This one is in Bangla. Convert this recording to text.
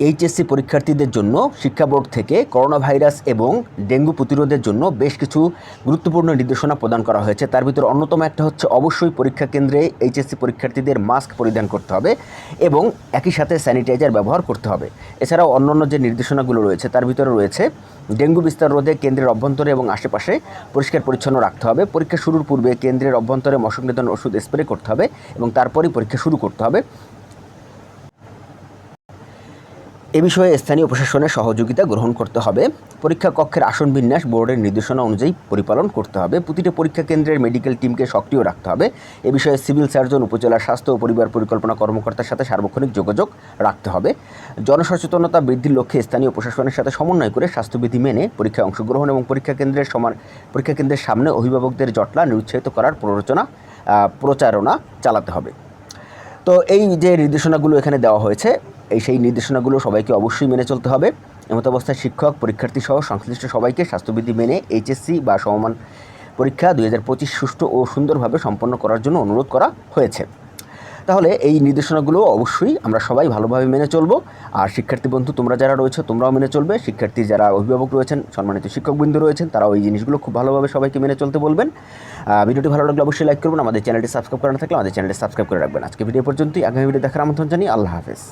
এইচএসসি পরীক্ষার্থীদের জন্য শিক্ষা বোর্ড থেকে করোনা ভাইরাস এবং ডেঙ্গু প্রতিরোধের জন্য বেশ কিছু গুরুত্বপূর্ণ নির্দেশনা প্রদান করা হয়েছে। তার ভিতরে অন্যতম একটা হচ্ছে অবশ্যই পরীক্ষা কেন্দ্রে এইচএসসি পরীক্ষার্থীদের মাস্ক পরিধান করতে হবে এবং একই সাথে স্যানিটাইজার ব্যবহার করতে হবে। এছাড়াও অন্যান্য যে নির্দেশনাগুলো রয়েছে, তার ভিতরে রয়েছে ডেঙ্গু বিস্তার রোধে কেন্দ্রের অভ্যন্তরে এবং আশেপাশে পরিষ্কার পরিচ্ছন্ন রাখতে হবে। পরীক্ষা শুরুর পূর্বে কেন্দ্রের অভ্যন্তরে মশক নিধন ওষুধ স্প্রে করতে হবে এবং তারপরই পরীক্ষা শুরু করতে হবে। এ বিষয়ে স্থানীয় প্রশাসনের সহযোগিতা গ্রহণ করতে হবে। পরীক্ষা কক্ষের আসন বিন্যাস বোর্ডের নির্দেশনা অনুযায়ী পরিপালন করতে হবে। প্রতিটি পরীক্ষা কেন্দ্রের মেডিকেল টিমকে সক্রিয় রাখতে হবে। এ বিষয়ে সিভিল সার্জন, উপজেলা স্বাস্থ্য ও পরিবার পরিকল্পনা কর্মকর্তার সাথে সার্বক্ষণিক যোগাযোগ রাখতে হবে। জনসচেতনতা বৃদ্ধির লক্ষ্যে স্থানীয় প্রশাসনের সাথে সমন্বয় করে স্বাস্থ্যবিধি মেনে পরীক্ষায় অংশগ্রহণ এবং পরীক্ষা কেন্দ্রের সমান পরীক্ষা কেন্দ্রের সামনে অভিভাবকদের জটলা নিরুৎসাহিত করার প্ররোচনা প্রচারণা চালাতে হবে। তো এই যে নির্দেশনাগুলো এখানে দেওয়া হয়েছে এই সেই নির্দেশনাগুলো সবাইকে অবশ্যই মেনে চলতে হবে। এমত অবস্থায় শিক্ষক, পরীক্ষার্থী সহ সংশ্লিষ্ট সবাইকে স্বাস্থ্যবিধি মেনে এইচএসসি বা সমমান পরীক্ষা দুই হাজার পঁচিশ সুষ্ঠু ও সুন্দরভাবে সম্পন্ন করার জন্য অনুরোধ করা হয়েছে। তাহলে এই নির্দেশনাগুলো অবশ্যই আমরা সবাই ভালোভাবে মেনে চলবো। আর শিক্ষার্থী বন্ধু, তোমরা যারা রয়েছে, তোমরাও মেনে চলবে। শিক্ষার্থী যারা অভিভাবক রয়েছেন, সম্মানিত শিক্ষকবৃন্দ রয়েছেন, তারাও এই জিনিসগুলো খুব ভালোভাবে সবাইকে মেনে চলতে বলবেন। ভিডিওটি ভালো লাগলে অবশ্যই লাইক করবেন। আমাদের চ্যানেলটি সাবস্ক্রাইব করা না থাকলে আমাদের চ্যানেলটি সাবস্ক্রাইব করে রাখবেন। আজকে ভিডিও পর্যন্তই। আগামী ভিডিও দেখার আমন্ত্রণ জানিয়ে আল্লাহ হাফেজ।